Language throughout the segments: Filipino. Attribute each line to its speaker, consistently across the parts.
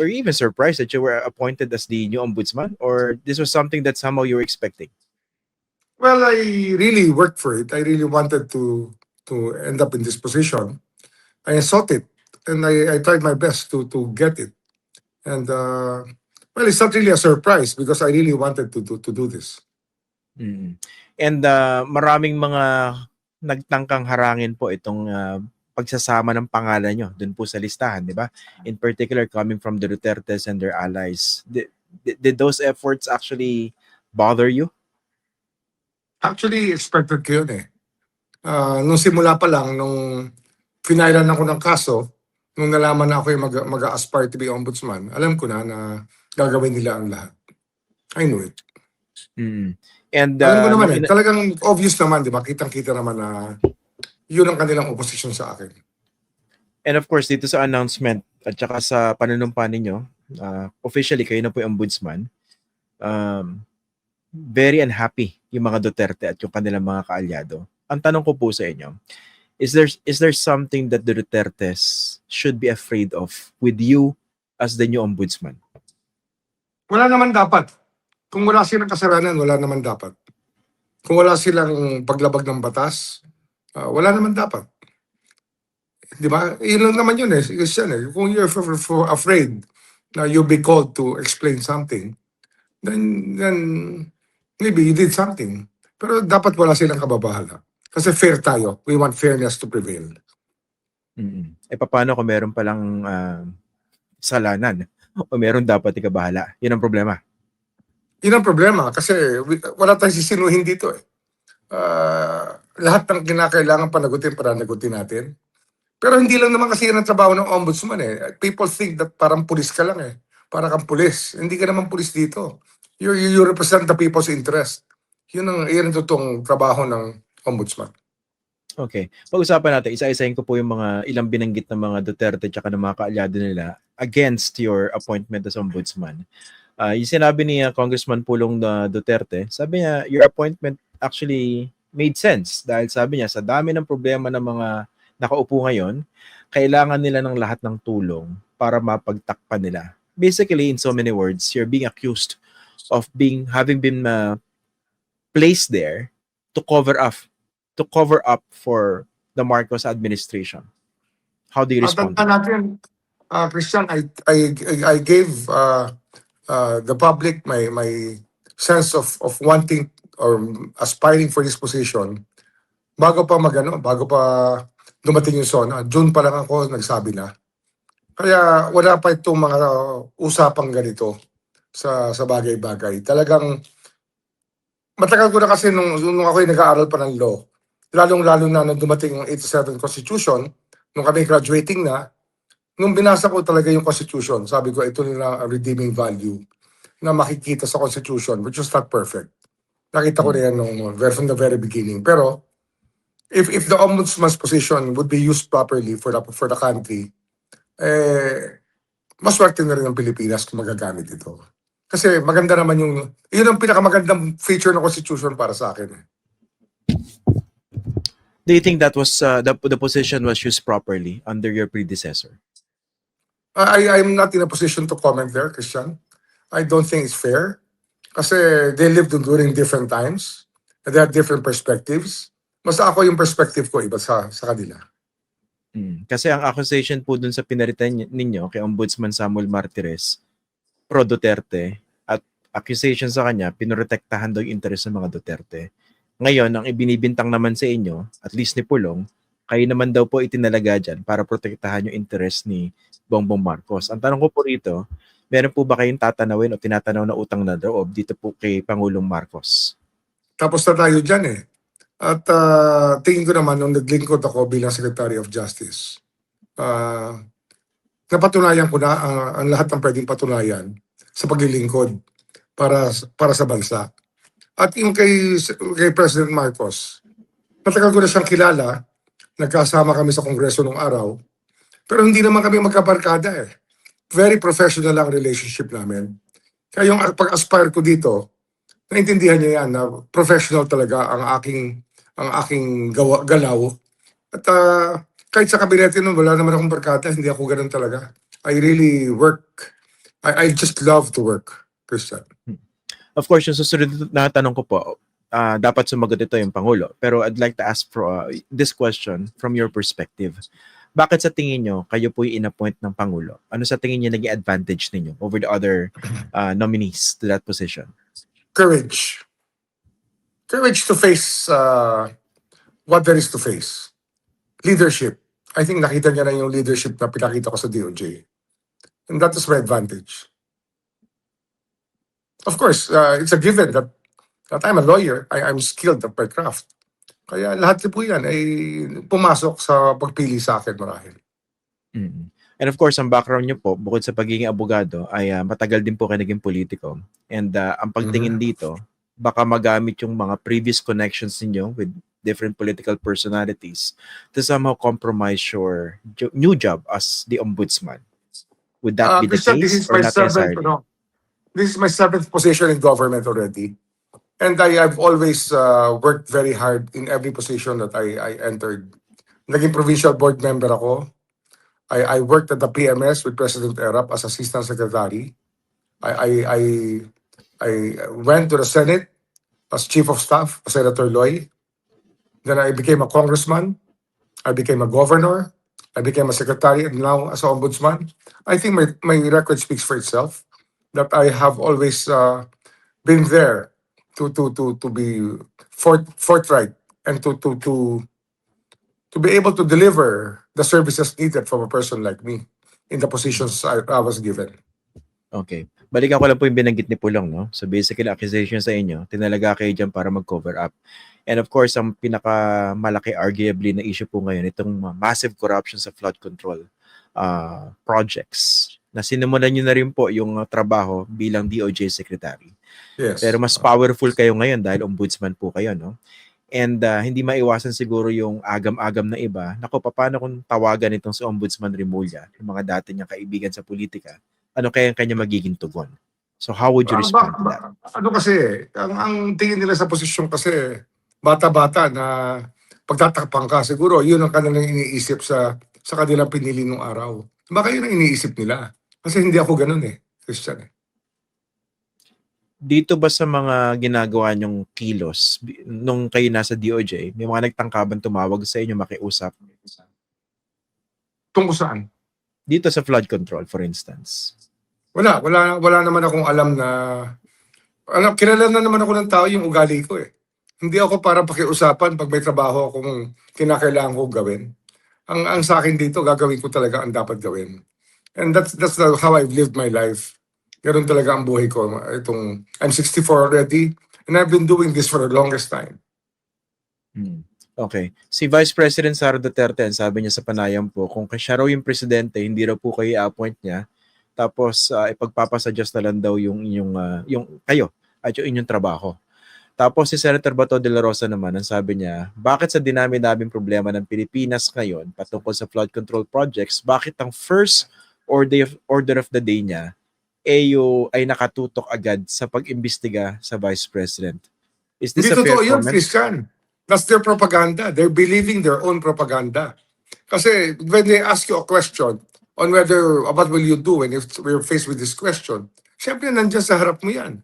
Speaker 1: were you even surprised that you were appointed as the new ombudsman, or this was something that somehow you were expecting?
Speaker 2: Well, I really worked for it. I really wanted to to end up in this position. I sought it, and I, I tried my best to to get it. And uh, well, it's not really a surprise because I really wanted to do to do this.
Speaker 1: Mm. And uh, maraming mga nagtangkang harangin po itong uh, pagsasama ng pangalan nyo dun po sa listahan, di ba? In particular, coming from the Dutertes and their allies. Did, did, did those efforts actually bother you?
Speaker 2: Actually, expected ko yun eh. Ah, nung simula pa lang, nung finailan ako ng kaso, nung nalaman na ako yung mag- mag-aspire to be ombudsman, alam ko na na gagawin nila ang lahat. I knew it.
Speaker 1: Mm. And
Speaker 2: alam ko
Speaker 1: uh,
Speaker 2: naman eh, talagang obvious naman, di ba? Kitang-kita naman na yun ang kanilang opposition sa akin.
Speaker 1: And of course, dito sa announcement at saka sa panunumpa ninyo, uh, officially kayo na po yung ombudsman, um, very unhappy yung mga Duterte at yung kanilang mga kaalyado. Ang tanong ko po sa inyo, is there is there something that the Dutertes should be afraid of with you as the new ombudsman?
Speaker 2: Wala naman dapat. Kung wala silang kasalanan, wala naman dapat. Kung wala silang paglabag ng batas, ah, wala naman dapat. Di ba? Lang naman yun eh. Yan eh. Kung you're afraid na you'll be called to explain something, then, then maybe you did something. Pero dapat wala silang kababahala. Kasi fair tayo. We want fairness to prevail.
Speaker 1: Mm. E paano kung meron palang uh, salanan o meron dapat ikabahala? Yun ang problema.
Speaker 2: Yun ang problema kasi wala tayong sisinuhin dito eh. Ah, lahat ng kinakailangan panagutin para nagutin natin. Pero hindi lang naman kasi yan ang trabaho ng ombudsman eh. People think that parang pulis ka lang eh. Para kang pulis. Hindi ka naman pulis dito. You, you, represent the people's interest. Yun ang, yun totoong trabaho ng ombudsman.
Speaker 1: Okay. Pag-usapan natin, isa-isahin ko po yung mga ilang binanggit ng mga Duterte at ng mga kaalyado nila against your appointment as ombudsman. Uh, yung sinabi ni uh, Congressman Pulong na Duterte, sabi niya, your appointment actually made sense dahil sabi niya, sa dami ng problema ng mga nakaupo ngayon, kailangan nila ng lahat ng tulong para mapagtakpan nila. Basically, in so many words, you're being accused of being having been uh, placed there to cover up to cover up for the Marcos administration. How do you respond?
Speaker 2: Matanda natin, uh, Christian, I, I, I gave uh, uh, the public my, my sense of, of wanting or aspiring for this position bago pa magano, bago pa dumating yung SONA. June pa lang ako nagsabi na. Kaya wala pa itong mga usapang ganito sa sa bagay-bagay. Talagang matagal ko na kasi nung, nung ako nag-aaral pa ng law, lalong-lalo na nung dumating ang 87 Constitution, nung kami graduating na, nung binasa ko talaga yung Constitution, sabi ko ito na redeeming value na makikita sa Constitution, which was not perfect. Nakita ko na yan very- from the very beginning. Pero, if if the ombudsman's position would be used properly for the, for the country, eh, maswerte na rin ang Pilipinas kung magagamit ito. Kasi maganda naman yung, yun ang pinakamagandang feature ng Constitution para sa akin.
Speaker 1: Do you think that was uh, the, the position was used properly under your predecessor?
Speaker 2: I, I'm not in a position to comment there, Christian. I don't think it's fair. Kasi they lived during different times. And they have different perspectives. Mas ako yung perspective ko iba sa, sa kanila.
Speaker 1: Mm. Kasi ang accusation po dun sa pinaritan ny- ninyo kay Ombudsman Samuel Martires, pro Duterte, at accusation sa kanya, pinoprotektahan daw yung interest ng mga Duterte. Ngayon, ang ibinibintang naman sa inyo, at least ni Pulong, kayo naman daw po itinalaga dyan para protektahan yung interest ni Bongbong Marcos. Ang tanong ko po rito, meron po ba kayong tatanawin o tinatanaw na utang na loob dito po kay Pangulong Marcos?
Speaker 2: Tapos na tayo dyan eh. At ah, tingin ko naman nung naglingkod ako bilang Secretary of Justice, ah, napatunayan ko na ang, ang lahat ng pwedeng patunayan sa paglilingkod para para sa bansa. At yung kay, kay President Marcos, matagal ko na siyang kilala, nagkasama kami sa Kongreso nung araw, pero hindi naman kami magkabarkada eh. Very professional ang relationship namin. Kaya yung pag-aspire ko dito, naintindihan niya yan na professional talaga ang aking ang aking gawa, galaw. At ah, kahit sa kabinete nun, wala naman akong barkada, hindi ako ganun talaga. I really work I, I just love to work, Christian.
Speaker 1: Of course, yung susunod na tanong ko po, ah, dapat sumagot ito yung Pangulo. Pero I'd like to ask for ah, this question from your perspective. Bakit sa tingin nyo, kayo po yung inappoint ng Pangulo? Ano sa tingin nyo naging advantage ninyo over the other ah, nominees to that position?
Speaker 2: Courage. Courage to face uh, what there is to face. Leadership. I think nakita niya na yung leadership na pinakita ko sa DOJ. And that is my advantage. Of course, uh, it's a given that, that I'm a lawyer. I, I'm skilled at my craft. Kaya lahat po yan ay pumasok sa pagpili sa akin marahil.
Speaker 1: Mm. And of course, ang background nyo po, bukod sa pagiging abogado, ay ah, matagal din po kayo naging politiko. And ah, ang pagtingin dito, baka magamit yung mga previous connections ninyo with different political personalities to somehow compromise your jo- new job as the ombudsman. Would that
Speaker 2: Uh,
Speaker 1: be the
Speaker 2: Christian, this
Speaker 1: case
Speaker 2: is
Speaker 1: or
Speaker 2: my
Speaker 1: not
Speaker 2: seventh,
Speaker 1: necessarily?
Speaker 2: ano, this is my seventh position in government already. And I have always uh, worked very hard in every position that I, I entered. Naging provincial board member ako. I, I worked at the PMS with President Erap as assistant secretary. I, I, I, I went to the Senate as chief of staff, Senator Loy. Then I became a congressman. I became a governor. I became a secretary and now as an ombudsman. I think my, my record speaks for itself that I have always uh, been there to to to to be fort, forthright and to to to to be able to deliver the services needed from a person like me in the positions I, I was given.
Speaker 1: Okay. Balikan ko lang po yung binanggit ni Pulong, no? So basically, accusation sa inyo, tinalaga kayo dyan para mag-cover up. And of course, ang pinakamalaki arguably na issue po ngayon, itong massive corruption sa flood control uh, projects na sinimulan nyo na rin po yung uh, trabaho bilang DOJ Secretary.
Speaker 2: Yes.
Speaker 1: Pero mas powerful kayo ngayon dahil ombudsman po kayo, no? And uh, hindi maiwasan siguro yung agam-agam na iba. Nako, paano kung tawagan itong si Ombudsman Remulla, yung mga dati niyang kaibigan sa politika, ano kaya ang kanya magiging tugon? So how would you
Speaker 2: Ah,
Speaker 1: respond
Speaker 2: ba-
Speaker 1: to that?
Speaker 2: ba- ano kasi, ang, ang tingin nila sa posisyon kasi, bata-bata na pagtatakpan ka, siguro yun ang kanilang iniisip sa sa kanilang pinili nung araw. Baka yun ang iniisip nila. Kasi hindi ako ganun eh, Christian eh.
Speaker 1: Dito ba sa mga ginagawa niyong kilos, nung kayo nasa DOJ, may mga nagtangkaban tumawag sa inyo makiusap?
Speaker 2: Tungkol saan?
Speaker 1: Dito sa flood control, for instance.
Speaker 2: Wala, wala, wala naman akong alam na, alam, kilala na naman ako ng tao yung ugali ko eh. Hindi ako para pakiusapan pag may trabaho akong kinakailangan ko gawin. Ang, ang sa akin dito, gagawin ko talaga ang dapat gawin. And that's, that's how I've lived my life. Ganun talaga ang buhay ko. Itong, I'm 64 already, and I've been doing this for the longest time.
Speaker 1: Hmm. Okay. Si Vice President Sara Duterte, sabi niya sa panayam po, kung siya raw yung presidente, hindi raw po kayo i-appoint niya, tapos uh, ipagpapasuggest na lang daw yung inyong, ah, yung kayo at yung inyong trabaho. Tapos si Senator Bato de la Rosa naman, ang sabi niya, bakit sa dinami-daming problema ng Pilipinas ngayon patungkol sa flood control projects, bakit ang first order of, order of the day niya yung, ay nakatutok agad sa pag-imbestiga sa Vice President? Is this
Speaker 2: Hindi
Speaker 1: a fair
Speaker 2: totoo yun,
Speaker 1: comment?
Speaker 2: Christian. That's their propaganda. They're believing their own propaganda. Kasi when they ask you a question on whether, what will you do when if we're faced with this question, syempre nandyan sa harap mo yan.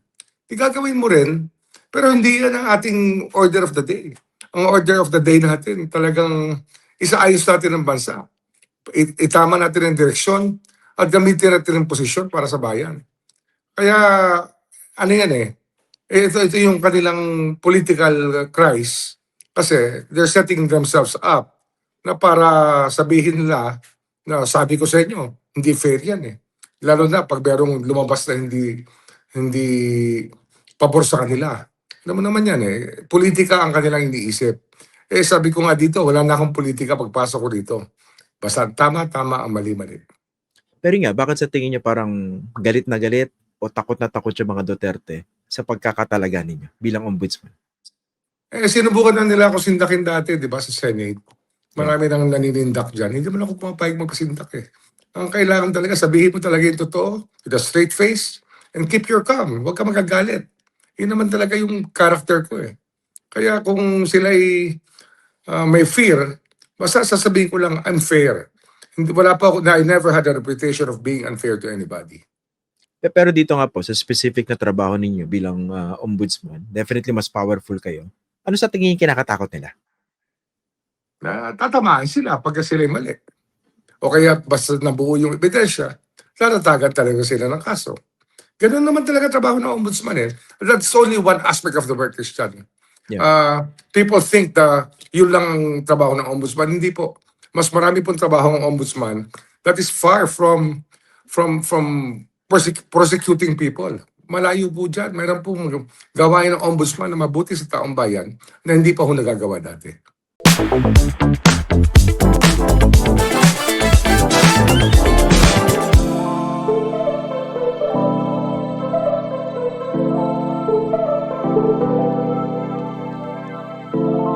Speaker 2: Igagawin mo rin, pero hindi yan ang ating order of the day. Ang order of the day natin, talagang isaayos natin ang bansa. It- Itama natin ang direksyon at gamitin natin ang posisyon para sa bayan. Kaya, ano yan eh, eh, ito, ito yung kanilang political cries kasi they're setting themselves up na para sabihin nila na sabi ko sa inyo, hindi fair yan eh. Lalo na pag merong lumabas na hindi hindi pabor sa kanila. Mo naman yan eh, politika ang kanilang iniisip. Eh sabi ko nga dito, wala na akong politika pagpasok ko dito. Basta tama, tama, ang mali, mali.
Speaker 1: Pero nga, bakit sa tingin niyo parang galit na galit o takot na takot yung mga Duterte sa pagkakatalaga ninyo bilang ombudsman?
Speaker 2: Eh, sinubukan na nila ako sindakin dati, di ba, sa Senate. Marami nang naninindak dyan. Hindi man ako pumapayag magpasindak eh. Ang kailangan talaga, sabihin mo talaga yung totoo, with a straight face, and keep your calm. Huwag ka magagalit. Yun naman talaga yung character ko eh. Kaya kung sila'y ah, may fear, basta sasabihin ko lang, I'm fair. Hindi, wala pa ako, na I never had a reputation of being unfair to anybody.
Speaker 1: Pe- Pero dito nga po, sa specific na trabaho ninyo bilang ah, ombudsman, definitely mas powerful kayo. Ano sa tingin yung kinakatakot nila?
Speaker 2: na tatamaan sila pagka sila mali. O kaya basta nabuo yung ebidensya, tatatagan talaga sila ng kaso. Ganun naman talaga trabaho ng ombudsman eh. That's only one aspect of the work, Christian.
Speaker 1: Yeah.
Speaker 2: Uh, people think na yun lang ang trabaho ng ombudsman. Hindi po. Mas marami pong trabaho ng ombudsman that is far from from from prosec- prosecuting people. Malayo po dyan. Mayroon pong gawain ng ombudsman na mabuti sa taong bayan na hindi pa ho nagagawa dati.